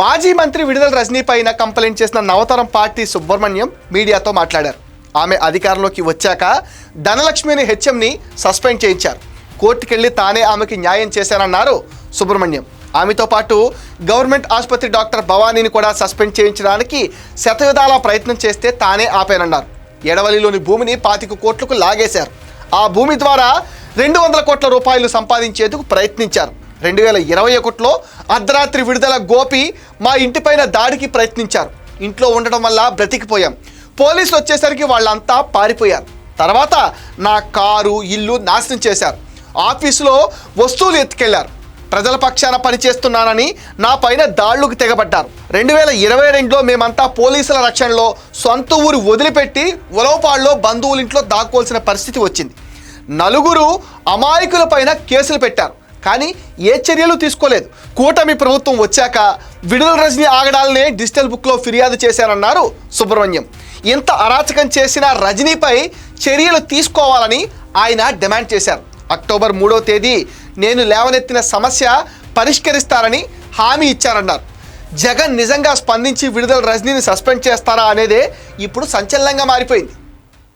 మాజీ మంత్రి విడుదల రజనీ పైన కంప్లైంట్ చేసిన నవతరం పార్టీ సుబ్రహ్మణ్యం మీడియాతో మాట్లాడారు. ఆమె అధికారంలోకి వచ్చాక ధనలక్ష్మిని హెచ్ఎంని సస్పెండ్ చేయించారు. కోర్టుకెళ్ళి తానే ఆమెకి న్యాయం చేశానన్నారు సుబ్రహ్మణ్యం. ఆమెతో పాటు గవర్నమెంట్ ఆసుపత్రి డాక్టర్ భవానీని కూడా సస్పెండ్ చేయించడానికి శతవిధాల ప్రయత్నం చేస్తే తానే ఆపానన్నారు. ఎడవలిలోని భూమిని పాతిక కోట్లకు లాగేశారు. ఆ భూమి ద్వారా రెండు వందల కోట్ల రూపాయలు సంపాదించేందుకు ప్రయత్నించారు. రెండు వేల ఇరవై ఒకటిలో అర్ధరాత్రి విడుదల గోపి మా ఇంటిపైన దాడికి ప్రయత్నించారు. ఇంట్లో ఉండడం వల్ల బ్రతికిపోయాం. పోలీసులు వచ్చేసరికి వాళ్ళంతా పారిపోయారు. తర్వాత నా కారు ఇల్లు నాశనం చేశారు. ఆఫీసులో వస్తువులు ఎత్తుకెళ్ళారు. ప్రజల పక్షాన పనిచేస్తున్నానని నా పైన దాళ్ళకు తెగబడ్డారు. రెండు వేల ఇరవై రెండులో మేమంతా పోలీసుల రక్షణలో సొంత ఊరు వదిలిపెట్టి ఉలవపాడులో బంధువులింట్లో దాక్కోవాల్సిన పరిస్థితి వచ్చింది. నలుగురు అమాయకుల పైన కేసులు పెట్టారు. కానీ ఏ చర్యలు తీసుకోలేదు. కూటమి ప్రభుత్వం వచ్చాక విడుదల రజనీ ఆగడాలనే డిజిటల్ బుక్లో ఫిర్యాదు చేశారన్నారు సుబ్రహ్మణ్యం. ఇంత అరాచకం చేసిన రజనీపై చర్యలు తీసుకోవాలని ఆయన డిమాండ్ చేశారు. అక్టోబర్ మూడో తేదీ నేను లేవనెత్తిన సమస్య పరిష్కరిస్తారని హామీ ఇచ్చారన్నారు. జగన్ నిజంగా స్పందించి విడుదల రజనీని సస్పెండ్ చేస్తారా అనేదే ఇప్పుడు సంచలనంగా మారిపోయింది.